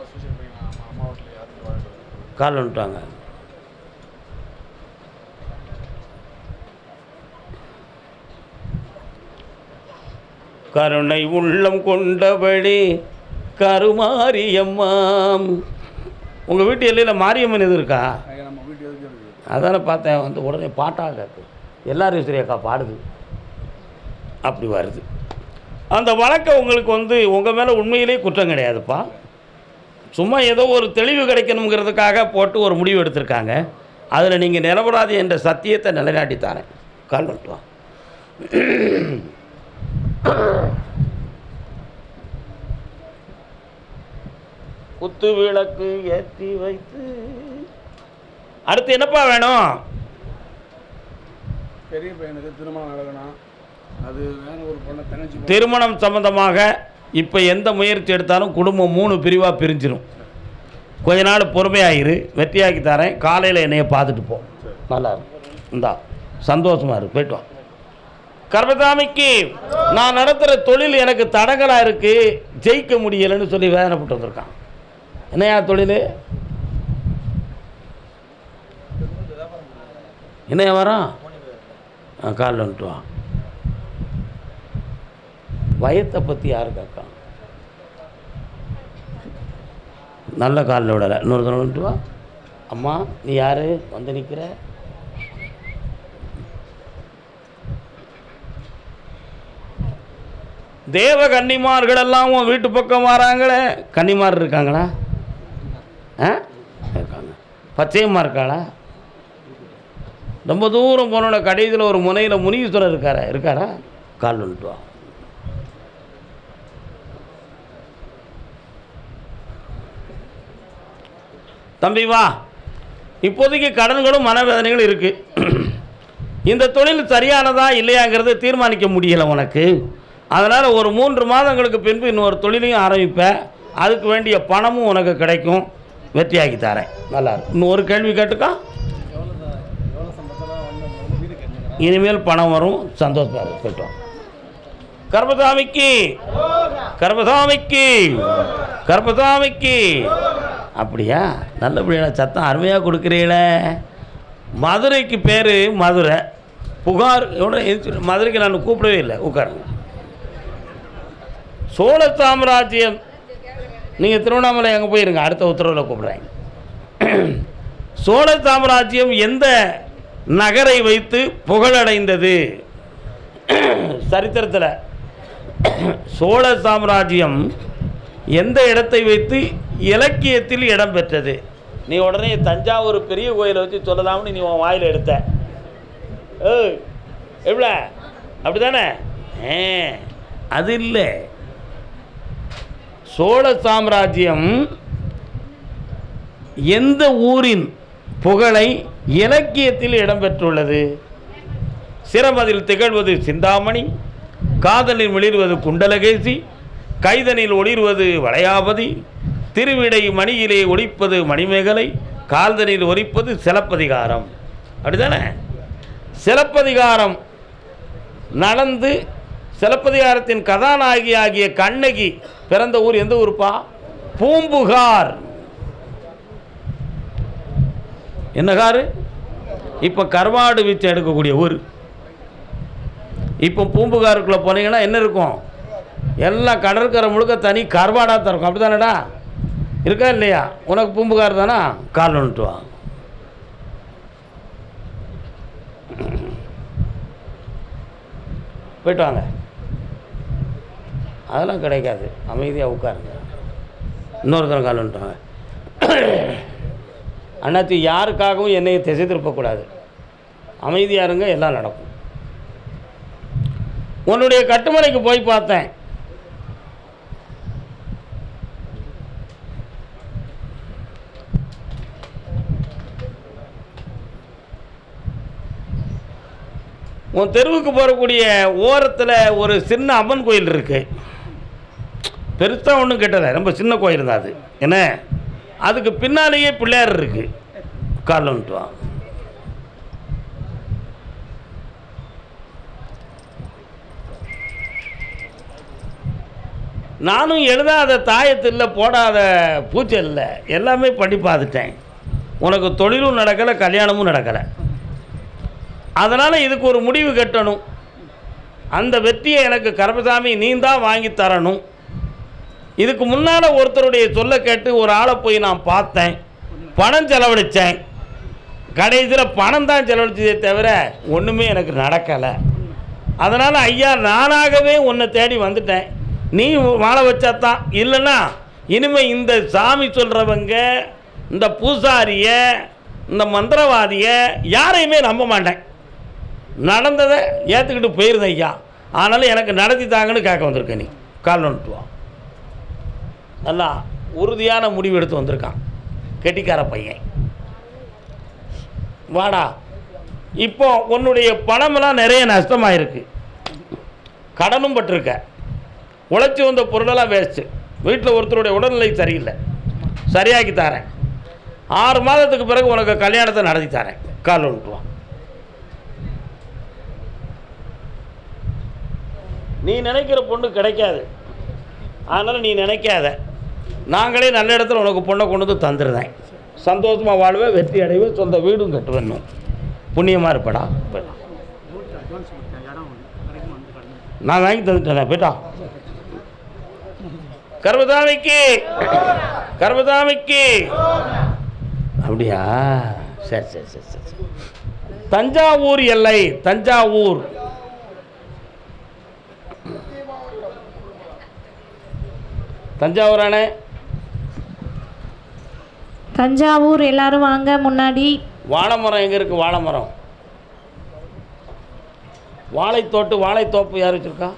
வாழ்க்கை கால் வந்துட்டாங்க. கருணை உள்ளம் கொண்டபடி கருமாரியம்மாம். உங்கள் வீட்டு எல்லையில் மாரியம்மன் எது இருக்கா? அதானே பார்த்தேன் வந்து உடனே பாட்டாக கேட்கு எல்லாரும் சரி அக்கா பாடுது. அப்படி வருது. அந்த வழக்கம் உங்களுக்கு வந்து உங்கள் மேலே உண்மையிலே குற்றம் கிடையாதுப்பா. சும்மா ஏதோ ஒரு தெளிவு கிடைக்கணுங்கிறதுக்காக போட்டு ஒரு முடிவு எடுத்திருக்காங்க. அதில் நீங்கள் நிரபராதி என்ற சத்தியத்தை நிலைநாட்டி தரேன் கால் பண்ணிட்டு வா. குத்து விளக்கு ஏற்றி வைத்து. அடுத்து என்னப்பா வேணும்? பெரிய பையனுக்கு திருமணம் நடக்கணும். அது வேற ஒரு பொண்ணு. திருமணம் சம்பந்தமாக இப்போ எந்த முயற்சி எடுத்தாலும் குடும்பம் மூணு பிரிவாக பிரிஞ்சிடும் கொஞ்ச நாள் பொறுமையாயிரு வெற்றியாக்கி தரேன். காலையில் என்னைய பார்த்துட்டு போ. நல்லா இருக்கும். இந்தா சந்தோஷமாக இருக்கு போயிட்டு வா. கர்மசாமிக்கு நான் நடத்துகிற தொழில் எனக்கு தடங்களாக இருக்குது ஜெயிக்க முடியலைன்னு சொல்லி வேதனைப்பட்டு வந்திருக்கான். என்னையா தொழில்? என்னையா வரான்? ஆ காலில் வந்துட்டு வா. வயத்தை பற்றி யாரு கேட்கா? நல்ல காலில் விடலை. இன்னொரு தடவை வந்துட்டு வா. அம்மா நீ யார்? வந்து நிற்கிற தேவ கன்னிமார்கள் எல்லாம் உன் வீட்டு பக்கம் வராங்களே. கன்னிமார் இருக்காங்களா? ஆ? இருக்காங்க. பச்சையம்மா இருக்காளா? ரொம்ப தூரம் போனோட கடைசியில் ஒரு முனையில் முனீஸ்வரர் இருக்காரா? இருக்காரா? கால் வந்துட்டு வா. தம்பி வா. இப்போதைக்கு கடன்களும் மனவேதனைகளும் இருக்குது இந்த தொழில் சரியானதா இல்லையாங்கிறத தீர்மானிக்க முடியலை உனக்கு. அதனால் ஒரு மூன்று மாதங்களுக்கு பின்பு இன்னொரு தொழிலையும் ஆரம்பிப்பேன் அதுக்கு வேண்டிய பணமும் உனக்கு கிடைக்கும். வெற்றியாக்கி தரேன். நல்லா இன்னும் ஒரு கேள்வி கேட்டுக்கா? இனிமேல் பணம் வரும். சந்தோஷமாக இருக்கு கர்பசாமிக்கு கர்பசாமிக்கு கர்பசாமிக்கு அப்படியா? நல்லபடியான சத்தம் அருமையாக கொடுக்குறீங்களே. மதுரைக்கு பேர் மதுரை. புகார் எவ்வளோ மதுரைக்கு நான் கூப்பிடவே இல்லை. உட்காருங்க. சோழ சாம்ராஜ்யம். நீங்கள் திருவண்ணாமலை அங்கே போயிருங்க. அடுத்த உத்தரவில் கூப்பிட்றாங்க சோழ சாம்ராஜ்யம் எந்த நகரை வைத்து புகழடைந்தது? சரித்திரத்தில். சோழ சாம்ராஜ்யம் எந்த இடத்தை வைத்து இலக்கியத்தில் இடம் பெற்றது. நீ உடனே தஞ்சாவூர் பெரிய கோயிலை வச்சு சொல்லலாம்னு நீ உன் வாயில் எடுத்த. ஓ எவ்வளோ? அப்படி தானே ஏ அது இல்லை. சோழ சாம்ராஜ்யம் எந்த ஊரின் புகழை இலக்கியத்தில் இடம்பெற்றுள்ளது சிரமதில் திகழ்வது சிந்தாமணி காதலில் மிளிர்வது குண்டலகேசி கைதனில் ஒளிர்வது வளையாபதி திருவிடை மணியிலே ஒழிப்பது மணிமேகலை கால்தனில் ஒழிப்பது சிலப்பதிகாரம். அப்படிதானே சிலப்பதிகாரம் நடந்து சிலப்பதிகாரத்தின் கதாநாயகி ஆகிய கண்ணகி பிறந்த ஊர் எந்த ஊருப்பா? பூம்புகார். என்ன காரு? இப்போ கருவாடு வீச்சு எடுக்கக்கூடிய ஊர். இப்போ பூம்புகாருக்குள்ளே போனீங்கன்னா என்ன இருக்கும்? எல்லாம் கடற்கரை முழுக்க தனி கருவாடாக தான் இருக்கும். அப்படி தானேடா இருக்கா இல்லையா? உனக்கு பூம்புகார் தானா? கால் வந்துட்டு வா. போயிட்டு வாங்க. அதெல்லாம் கிடைக்காது. அமைதியாக உட்காருங்க. இன்னொருத்தரம் கால் ஒன்றுவாங்க அண்ணாத்தி யாருக்காகவும் என்னை திசை திருப்பக்கூடாது. அமைதியாக இருங்க எல்லாம் நடக்கும். உன்னுடைய கட்டுமனைக்கு போய் பார்த்தேன். உன் தெருவுக்கு போகக்கூடிய ஓரத்தில் ஒரு சின்ன அம்மன் கோயில் இருக்குது பெருசாக ஒன்றும் கெட்டல ரொம்ப சின்ன கோயில் தான் அது. என்ன? அதுக்கு பின்னாலேயே பிள்ளையார் இருக்குது உட்கார்லன்ட்டு வா. நானும் எழுதாத தாயத்தில் போடாத பூச்சை இல்லை. எல்லாமே பண்ணி பார்த்துட்டேன். உனக்கு தொழிலும் நடக்கலை கல்யாணமும் நடக்கலை. அதனால் இதுக்கு ஒரு முடிவு கட்டணும். அந்த வெற்றியை எனக்கு கருப்பசாமி நீ தான் வாங்கி தரணும். இதுக்கு முன்னால் ஒருத்தருடைய சொல்ல கேட்டு ஒரு ஆளை போய் நான் பார்த்தேன். பணம் செலவழித்தேன் கடைசியில் பணம் தான் செலவழிச்சதே தவிர ஒன்றுமே எனக்கு நடக்கலை. அதனால் ஐயா நானாகவே உன்னை தேடி வந்துட்டேன். நீ வாழ வச்சா தான் இல்லைன்னா இனிமேல் இந்த சாமி சொல்கிறவங்க இந்த பூசாரிய இந்த மந்திரவாதியை யாரையுமே நம்ப மாட்டேன். நடந்ததை ஏற்றுக்கிட்டு போயிருந்தேன் ஐயா. ஆனாலும் எனக்கு நடத்தி தாங்கன்னு கேட்க வந்திருக்க நீ. கால் வந்துட்டு வா. நல்லா உறுதியான முடிவு எடுத்து வந்திருக்கான். கெட்டிக்கார பையன். வாடா. இப்போ உன்னுடைய பணமெல்லாம் நிறைய நஷ்டமாயிருக்கு. கடனும் பட்டிருக்க. உழைச்சி வந்த பொருளெல்லாம் வேஸ்ட்டு வீட்டில் ஒருத்தருடைய உடல்நிலை சரியில்லை. சரியாக்கி தரேன். ஆறு மாதத்துக்கு பிறகு உனக்கு கல்யாணத்தை நடத்தி தரேன். கால் விட்டுருவான் நீ நினைக்கிற பொண்ணு கிடைக்காது. அதனால் நீ நினைக்காத. நாங்களே நல்ல இடத்துல உனக்கு பொண்ணை கொண்டு வந்து தந்துடுறேன். சந்தோஷமாக வாழ்வேன் வெற்றி அடைவேன் சொந்த வீடும் கட்டுவேன் புண்ணியமாக இருப்படா. நான் வாங்கி தந்துட்டேன் போயிட்டா. கர்மதாமிக்கு கர்மதாமிக்கு. அப்படியா? சரி சரி சரி சரி சரி. தஞ்சாவூர் எல்லை தஞ்சாவூர். தஞ்சாவூரானே? தஞ்சாவூர் எல்லாரும் வாங்க முன்னாடி. வாழை மரம் எங்கே இருக்குது வாழை மரம் வாழைத்தோட்டு வாழைத்தோப்பு யார் வச்சுருக்கா?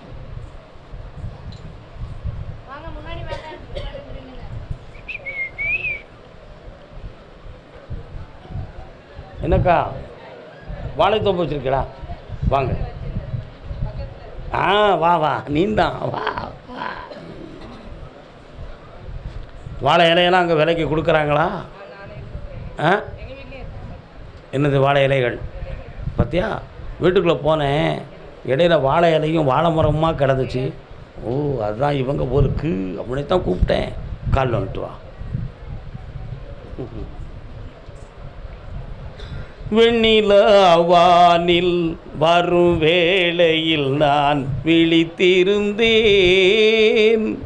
என்னக்கா? வாழைத்தோப்பு வச்சுருக்கடா வாங்க. ஆ வா வா. நீந்தான். வா வா. வாழை இலையெல்லாம் அங்கே விலைக்கு கொடுக்குறாங்களா? ஆ? என்னது வாழை இலைகள்? பார்த்தியா வீட்டுக்குள்ளே போனேன். இடையில வாழை இலையும் வாழை மரமாக கிடந்துச்சு. ஓ அதுதான் இவங்க ஊருக்கு. அப்படின்னு தான் கூப்பிட்டேன். கால் வந்துட்டு வா. வெண்ணிலவானில் வரும் வேளையில் நான் விழித்திருந்தேன்.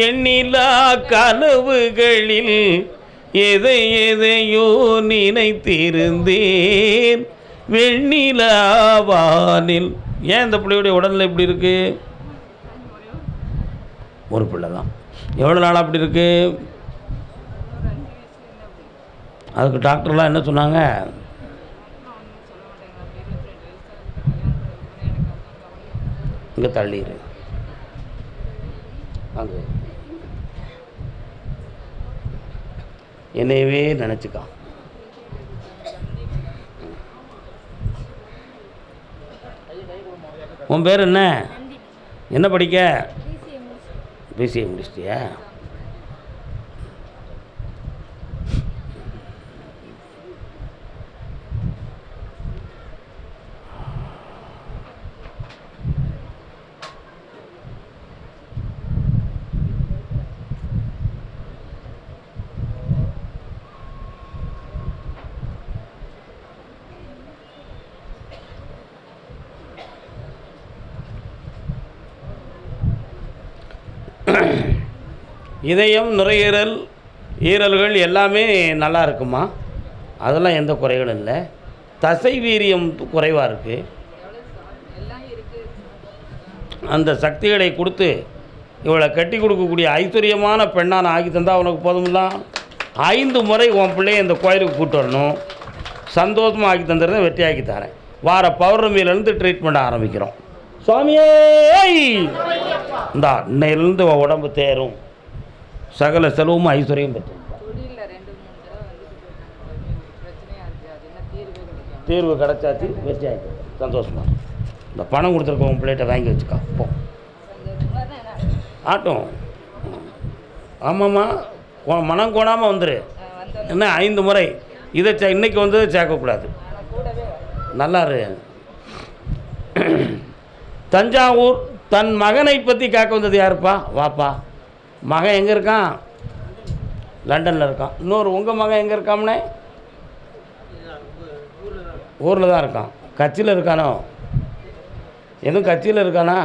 எண்ணிலா கனவுகளில் எதை எதையோ நினைத்திருந்தேன். வெண்ணிலாவானில் ஏன் இந்த பிள்ளையுடைய உடல்நிலை இப்படி இருக்கு? ஒரு பிள்ளை தான். எவ்வளோ நாள் அப்படி இருக்கு? அதுக்கு டாக்டர்லாம் என்ன சொன்னாங்க? இங்கே தள்ளிடு அங்கே என்னையவே நினச்சிக்கா. உன் பேர் என்ன? என்ன படிக்க? பிசிஏ முடிச்சிட்டியா? இதயம் நுரையீரல் ஈரல்கள் எல்லாமே நல்லா இருக்குமா? அதெல்லாம் எந்த குறைகளும் இல்லை. தசை வீரியம் குறைவாக இருக்குது அந்த சக்திகளை கொடுத்து இவளை கட்டி கொடுக்கக்கூடிய ஐஸ்வர்யமான பெண்ணான ஆக்கி தந்தால் உனக்கு போதும்லாம் ஐந்து முறை உன் பிள்ளைய இந்த கோயிலுக்கு கூட்டு வரணும். சந்தோஷமாக ஆக்கி தந்துடுறத வெற்றி ஆக்கி தரேன். வார பௌர்ணமியிலேருந்து ட்ரீட்மெண்ட் ஆரம்பிக்கிறோம். சுவாமியே இந்தா இன்னையிலேருந்து உன் உடம்பு தேரும். சகல செலவும் ஐஸ்வர்யம் பெற்று தீர்வே கிடச்சாச்சு வெற்றி ஆகி சந்தோஷமா. இந்த பணம் கொடுத்துருக்க உன் பிள்ளைகிட்ட வாங்கி வச்சுக்கா. போ. ஆட்டும் ஆமாம்மா. மனம் கோணாமல் வந்துரு. என்ன ஐந்து முறை. இதை சே இன்னைக்கு வந்ததை சேர்க்கக்கூடாது. ஆனால் கூடவே வரேன். நல்லா இரு தஞ்சாவூர் தன் மகனை பற்றி கேட்க வந்தது யாருப்பா? வாப்பா. மகன் எங்கே இருக்கான்? லண்டனில் இருக்கான். இன்னொரு உங்கள் மகன் எங்கே இருக்காம்னே? ஊரில் தான் இருக்கான். கட்சியில் இருக்கானோ? எதுவும் கட்சியில் இருக்கானா?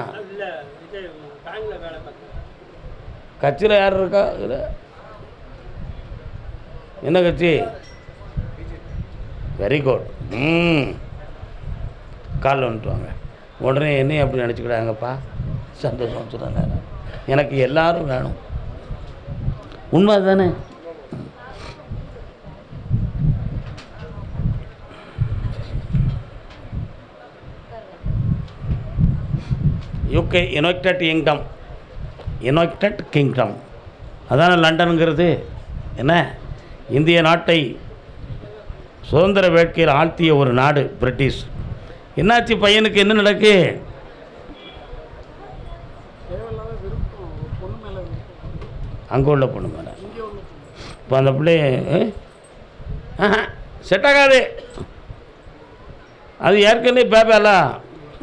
கட்சியில் யார் இருக்கா? என்ன கட்சி? வெரி குட் ம். காலில் வந்துட்டு வாங்க உடனே என்னையும் அப்படி நினச்சிக்கிடாங்கப்பா சந்தோஷம் சொல்கிறேன் எனக்கு எல்லாரும் வேணும். உண்மை தானே UK United Kingdom United Kingdom அதானே லண்டனுங்கிறது? என்ன? இந்திய நாட்டை சுதந்திர வேட்கையில் ஆழ்த்திய ஒரு நாடு பிரிட்டிஷ். என்னாச்சு பையனுக்கு? என்ன நடக்கு? அங்கே உள்ள பொண்ணு மேலே. இப்போ அந்த பிள்ளைய செட் ஆகாது. அது ஏற்கனவே பேப்பேல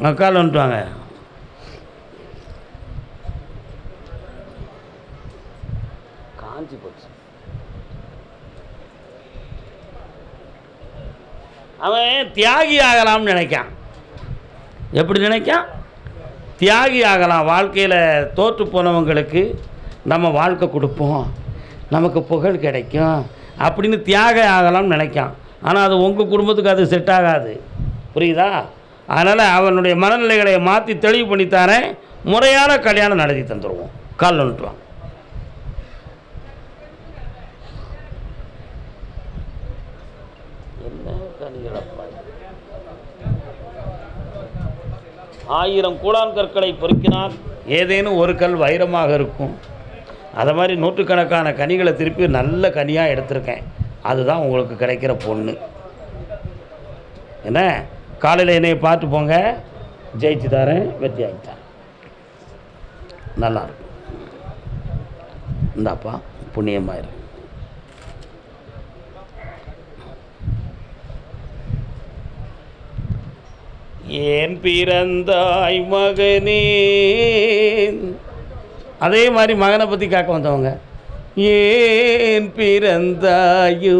அக்கால் வந்துட்டுவாங்க காஞ்சி போச்சு. அவன் தியாகி ஆகலாம்னு நினைக்கான் எப்படி நினைக்கான் தியாகி ஆகலாம். வாழ்க்கையில் தோற்று போனவங்களுக்கு நம்ம வாழ்க்கை கொடுப்போம். நமக்கு புகழ் கிடைக்கும். அப்படின்னு தியாக ஆகலாம்னு நினைக்கான். ஆனால் அது உங்கள் குடும்பத்துக்கு அது செட் ஆகாது. புரியுதா? அதனால் அவனுடைய மனநிலைகளை மாற்றி தெளிவு பண்ணித்தாரேன் முறையான கல்யாணம் நடத்தி தந்துடுவோம் கால் வந்துட்டுவான் என்ன ஆயிரம் கூழான் கற்களை பொறுக்கினால் ஏதேனும் ஒரு கல் வைரமாக இருக்கும். அதை மாதிரி நூற்றுக்கணக்கான கனிகளை திருப்பி நல்ல கனியாக எடுத்திருக்கேன். அதுதான் உங்களுக்கு கிடைக்கிற பொண்ணு. என்ன? காலையில் என்னையை பார்த்து போங்க. ஜெயிச்சு தரேன் வெற்றி ஆகிட்டேன் நல்லா இருக்கும். இந்தாப்பா புண்ணியமாக இருக்கும் ஏன் பிறந்தாய் மகனே? அதே மாதிரி மகனை பற்றி கேட்க வந்தவங்க. ஏன் பிறந்தாயோ?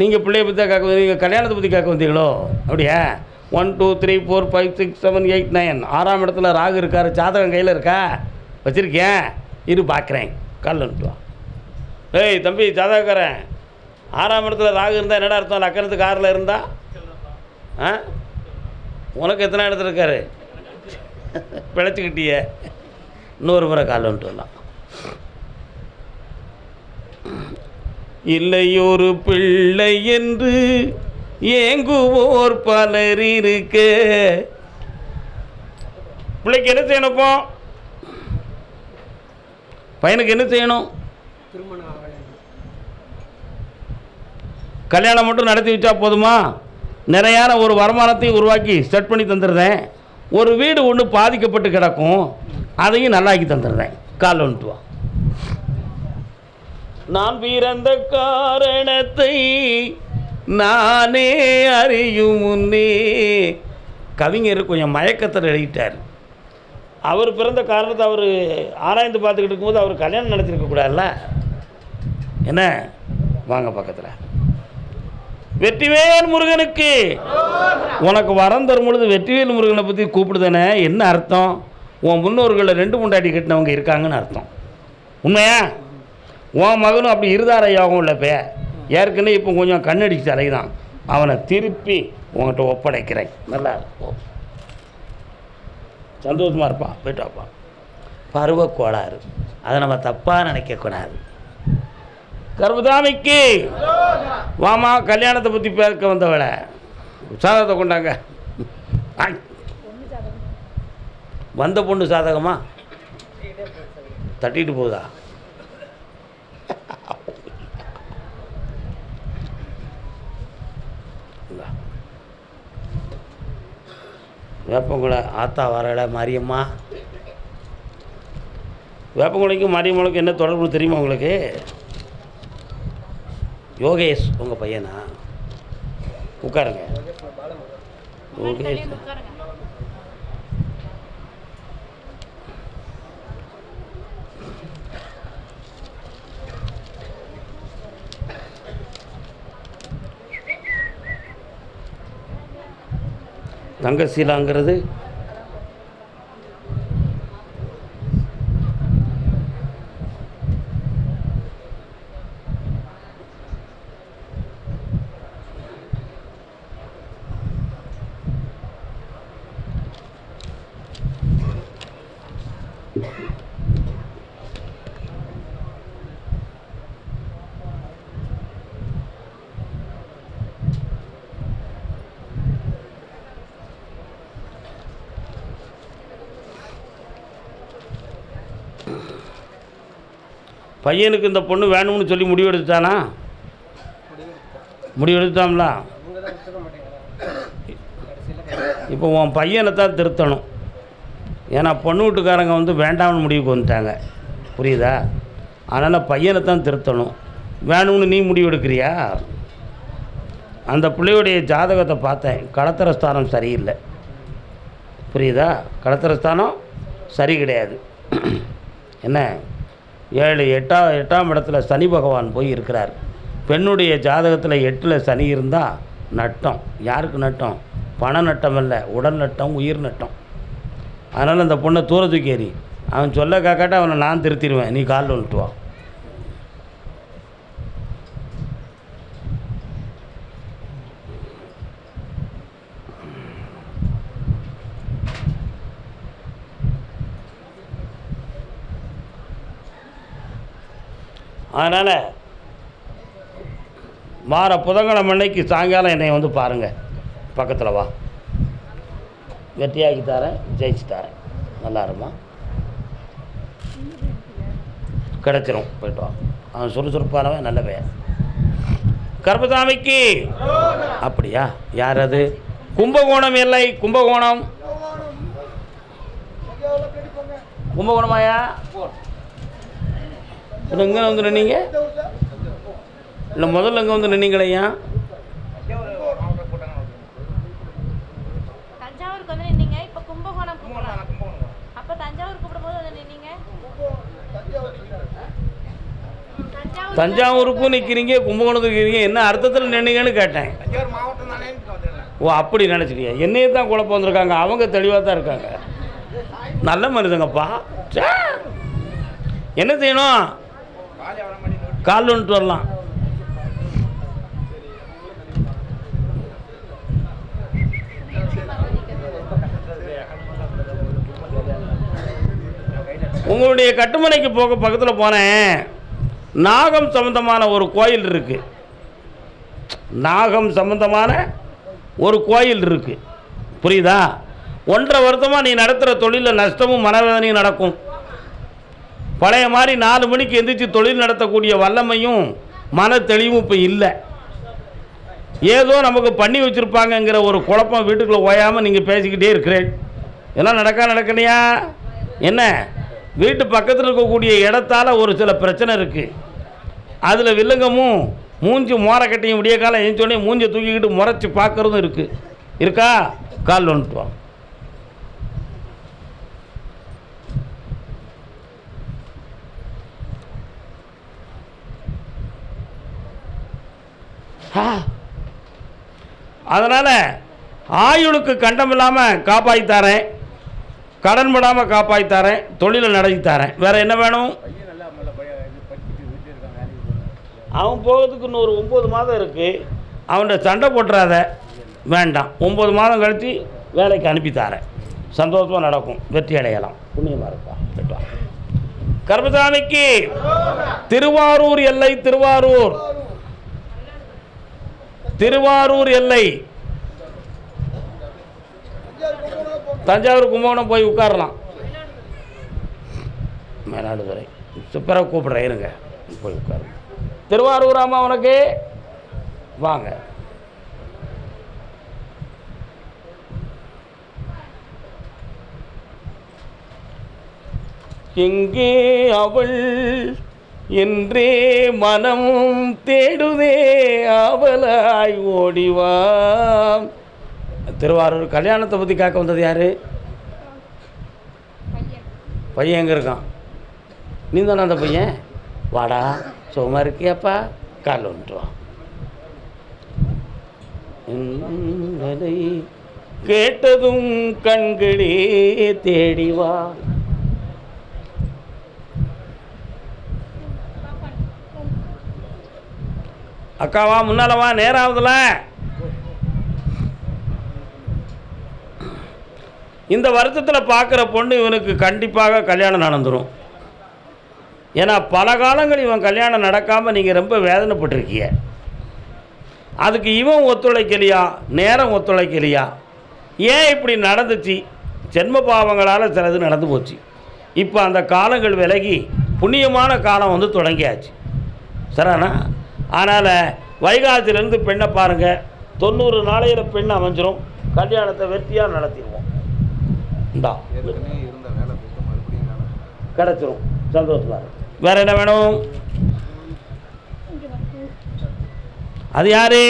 நீங்கள் பிள்ளைய பற்றி தான் காக்க நீங்கள் கல்யாணத்தை பற்றி கேட்க வந்தீங்களோ? அப்படியா. One two three four five six seven eight nine ஆறாம் இடத்துல ராகு இருக்கார். ஜாதகம் கையில் இருக்கா? வச்சுருக்கேன் இரு பார்க்குறேன் காலில் விட்டு ஏய் தம்பி ஜாதகக்காரன். ஆறாம் இடத்துல ராகு இருந்தால் என்னடா அர்த்தம்? லக்கணத்துக்கு ஆறில் இருந்தால் ஆ? உனக்கு எத்தனை இடத்துல இருக்காரு? பிழைச்சிக்கிட்டிய இன்னொரு முறை கால் வந்துட்டு வரலாம். இல்லையொரு பிள்ளை என்று ஏங்குவோர் பலர் இருக்க. பிள்ளைக்கு என்ன செய்யணும்ப்போ பையனுக்கு என்ன செய்யணும்? கல்யாணம் மட்டும் நடத்தி வச்சா போதுமா? நிறையான ஒரு வருமானத்தை உருவாக்கி செட் பண்ணி தந்துடுறேன். ஒரு வீடு ஒன்று பாதிக்கப்பட்டு கிடக்கும் அதையும் நல்லாக்கி தந்துடுறேன். கால் வந்துட்டு வா. நான் பிறந்த காரணத்தை நானே அறியும் முன்னே. கவிஞர் கொஞ்சம் மயக்கத்தில் எழுதிட்டார். அவர் பிறந்த காரணத்தை அவர் ஆராய்ந்து பார்த்துக்கிட்டு இருக்கும்போது அவர் கல்யாணம் நடத்திருக்க கூடாதுல்ல? என்ன? வாங்க பக்கத்தில். வெற்றிவேல் முருகனுக்கு. உனக்கு வரம் தரும் பொழுது வெற்றிவேல் முருகனை பற்றி கூப்பிடுதானே? என்ன அர்த்தம்? உன் முன்னோர்களில் ரெண்டு முண்டாடி கட்டினவங்க இருக்காங்கன்னு அர்த்தம். உண்மையா? உன் மகனும் அப்படி இருதார யோகம் இல்லை பே ஏற்கனவே இப்போ கொஞ்சம் கண்ணடிச்சு அலைதான் அவனை திருப்பி உங்கள்கிட்ட ஒப்படைக்கிறேன். நல்லா இருக்கும் சந்தோஷமாக இருப்பான் போயிட்டாப்பா பருவ கோளாறு. அதை நம்ம தப்பாக நினைக்கக்கூடாது. கர்மதாமிக்கு. வாமா கல்யாணத்தை பற்றி பேர்க்க வந்தவளை. சாதகத்தை கொண்டாங்க. வந்த பொண்ணு சாதகமா? தட்டிட்டு போகுதா? வேப்பங்குளை ஆத்தா வரல மாரியம்மா. வேப்பங்குளைக்கும் மாரியம்மனுக்கும் என்ன தொடர்பு தெரியுமா உங்களுக்கு? யோகேஷ் உங்கள் பையனா? உட்காருங்க. யோகேஷ். தங்கசீலாங்கிறது பையனுக்கு இந்த பொண்ணு வேணும்னு சொல்லி முடிவெடுத்தானா எடுத்தானா இப்போ உன் பையனை தான் திருத்தணும். ஏன்னா பொண்ணு வீட்டுக்காரங்க வந்து வேண்டாம்னு முடிவுக்கு வந்துட்டாங்க. புரியுதா? அதனால் பையனை தான் திருத்தணும். வேணும்னு நீ முடிவு எடுக்கிறியா அந்த பிள்ளையுடைய ஜாதகத்தை பார்த்தேன். கடத்தர ஸ்தானம் சரியில்லை. புரியுதா? கடத்தர ஸ்தானம் சரி கிடையாது. என்ன? ஏழு எட்டா எட்டாம் இடத்துல சனி பகவான் போய் இருக்கிறார் பெண்ணுடைய ஜாதகத்தில் எட்டில் சனி இருந்தால் நட்டம். யாருக்கு நட்டம்? பண நட்டம் இல்லை உடல் நட்டம் உயிர் நட்டம். அதனால் அந்த பொண்ணை தூர தூக்கி எறி. அவன் சொல்ல காக்காட்ட அவனை நான் திருத்திடுவேன் நீ காலில் விட்டு வா. அதனால் வார புதன்கிழமை அன்னைக்கு சாயங்காலம் என்னை வந்து பாருங்கள் பக்கத்தில் வா. வெற்றியாக்கி தரேன் ஜெயிச்சு தரேன். நல்லா இருமா? கிடச்சிரும். போயிட்டு வா. அவன் சுறுசுறுப்பானவன் நல்ல பையன். கர்பசாமிக்கு அப்படியா? யார் அது? கும்பகோணம் இல்லை கும்பகோணம். கும்பகோணமாயா? இப்போ எங்கே வந்து நின்னீங்க? இல்லை முதல்ல எங்கே வந்து நின்னீங்களையா தஞ்சாவூருக்கும் நிற்கிறீங்க கும்பகோணத்துக்கு நிற்கிறீங்க என்ன அர்த்தத்தில் நின்னீங்கன்னு கேட்டேன். ஓ அப்படி நினச்சிட்டியா. என்னையே தான் குழப்பம் வந்திருக்காங்க அவங்க தெளிவாக தான் இருக்காங்க. நல்ல மனுஷங்கப்பா. என்ன செய்யணும்? கால் வந்துட்டு வரலாம். உங்களுடைய கட்டுமனைக்கு போக பக்கத்தில் போனேன். நாகம் சம்பந்தமான ஒரு கோயில் இருக்குது நாகம் சம்பந்தமான ஒரு கோயில் இருக்குது புரியுதா? ஒன்றரை வருஷமாக நீ நடத்துகிற தொழிலில் நஷ்டமும் மனவேதனையும் நடக்கும். பழைய மாதிரி நாலு மணிக்கு எந்திரிச்சு தொழில் நடத்தக்கூடிய வல்லமையும் மன தெளிவும் இப்போ இல்லை. ஏதோ நமக்கு பண்ணி வச்சுருப்பாங்கங்கிற ஒரு குழப்பம் வீட்டுக்குள்ளே ஓயாமல் நீங்கள் பேசிக்கிட்டே இருக்கிறேன். இதெல்லாம் நடக்கா நடக்கலையா? என்ன? வீட்டு பக்கத்தில் இருக்கக்கூடிய இடத்தால் ஒரு சில பிரச்சனை இருக்குது அதில் வில்லங்கமும் மூஞ்சி மோரக்கட்டையும் விடிய காலம் எழுந்தோடனே மூஞ்சை தூக்கிக்கிட்டு முறைச்சி பார்க்குறதும் இருக்குது இருக்கா? கால் வந்துட்டு அதனால் ஆயுளுக்கு கண்டம் இல்லாமல் காப்பாற்றி தரேன். கடன் படாமல் காப்பாற்றி தரேன். தொழிலை நடத்தி தரேன். வேறு என்ன வேணும்? அவன் போகிறதுக்கு இன்னும் ஒரு ஒம்பது மாதம் இருக்குது அவன்கிட்ட சண்டை போட்டுறாத. வேண்டாம். ஒம்பது மாதம் கழித்து வேலைக்கு அனுப்பி தரேன். சந்தோஷமாக நடக்கும். வெற்றி அடையலாம். புண்ணியமாக இருப்பா. கேட்டா கர்மசாமிக்கு திருவாரூர் எல்லை திருவாரூர். திருவாரூர் எல்லை. தஞ்சாவூர் கும்பகோணம் போய் உட்காரலாம். மயிலாடுதுறை பிறகு கூப்பிட்றேன் இருங்க. போய் உட்காருங்க. அம்மா உனக்கு? வாங்க. எங்கே அவள் என்றே மனம் தேடுதே அவலாய் ஓடிவாம். திருவாரூர் கல்யாணத்தை பற்றி காக்க வந்தது யாரு? பையன் எங்கே இருக்கான்? நீ தானே அந்த பையன்? வாடா சுகமாக இருக்கியாப்பா? கால் வந்துட்டு கேட்டதும் கண்களே தேடிவா அக்காவா முன்னாலவா நேரம் ஆகுதுல இந்த வருத்தத்தில் பார்க்குற பொண்ணு இவனுக்கு கண்டிப்பாக கல்யாணம் நடந்துடும் ஏன்னா பல காலங்கள் இவன் கல்யாணம் நடக்காமல் நீங்கள் ரொம்ப வேதனைப்பட்டிருக்கிய அதுக்கு இவன் ஒத்துழைக்கலையா? நேரம் ஒத்துழைக்கலையா? ஏன் இப்படி நடந்துச்சு? ஜென்ம பாவங்களால் சிலது நடந்து போச்சு. இப்போ அந்த காலங்கள் விலகி புண்ணியமான காலம் வந்து தொடங்கியாச்சு. சரிண்ணா அதனால் வைகாசிலேருந்து பெண்ணை பாருங்கள் தொண்ணூறு நாளையில் பெண் அமைஞ்சிரும். கல்யாணத்தை வெற்றியாக நடத்திடுவோம். இந்தா. கிடச்சிரும். சந்தோஷமா இருக்கு. வேற என்ன வேணும்? அது யாரு?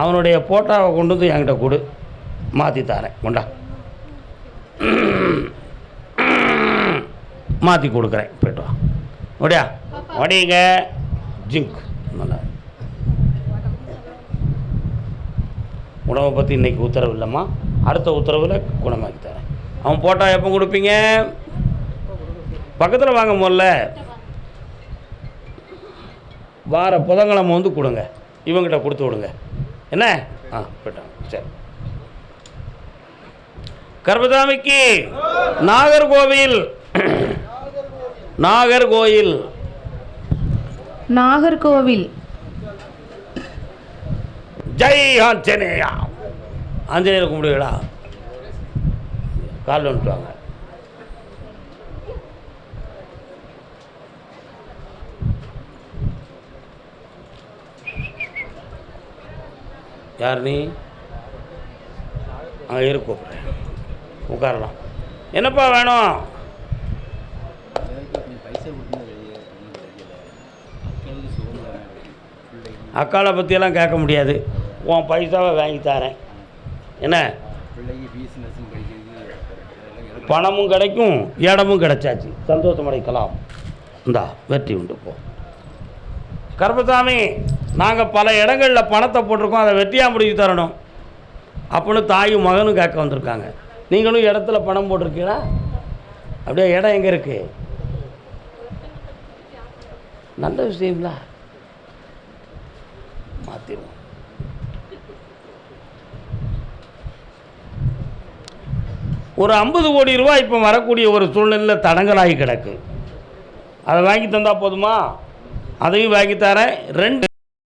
அவனுடைய ஃபோட்டோவை கொண்டு வந்து என்கிட்ட கொடு. மாற்றி தரேன். கொண்டா. மாற்றி கொடுக்குறேன். போய்ட்டு வா. ஓடியா? ஓடிங்க. ஜிங்க். நல்லா. உணவை பற்றி இன்னைக்கு உத்தரவு இல்லைம்மா. அடுத்த உத்தரவில் குணமாக்கி தரேன். அவன் போட்டோ எப்போ கொடுப்பீங்க? பக்கத்தில் வாங்க முதல்ல. வார புதன்கிழமை வந்து கொடுங்க. இவங்ககிட்ட கொடுத்து விடுங்க. என்ன? ஆ போயிட்டான் சரி. கர்பதாமிக்கு நாகர்கோவில். நாகர்கோயில் நாகர்கோவில். ஜெய் ஆஞ்சநேயா. ஆஞ்சநேயர் கும்பிடுவீங்களா? கால் வந்துட்டு வாங்க. யார் நீ? அங்கே இரு கூப்பிட்றேன் உட்காரலாம். என்னப்பா வேணும்? அக்காலை பற்றியெல்லாம் கேட்க முடியாது. உன் பைசாவை வாங்கி தரேன். என்ன? பணமும் கிடைக்கும் இடமும் கிடைச்சாச்சு. சந்தோஷம் அடைக்கலாம். இந்தா வெற்றி உண்டு போ. கருப்பசாமி நாங்கள் பல இடங்களில் பணத்தை போட்டிருக்கோம் அதை வெட்டியாக முடிச்சு தரணும். அப்படின்னு தாயும் மகனும் கேட்க வந்திருக்காங்க. நீங்களும் இடத்துல பணம் போட்டிருக்கீங்களா? அப்படியே இடம் எங்கே இருக்கு? நல்ல விஷயங்களா? மாற்றிடுவோம் ஒரு ஐம்பது கோடி ரூபாய் இப்போ வரக்கூடிய ஒரு சூழ்நிலையில் தடங்கலாகி கிடக்கு. அதை வாங்கி தந்தால் போதுமா? அதையும் வாங்கி தரேன். ரெண்டு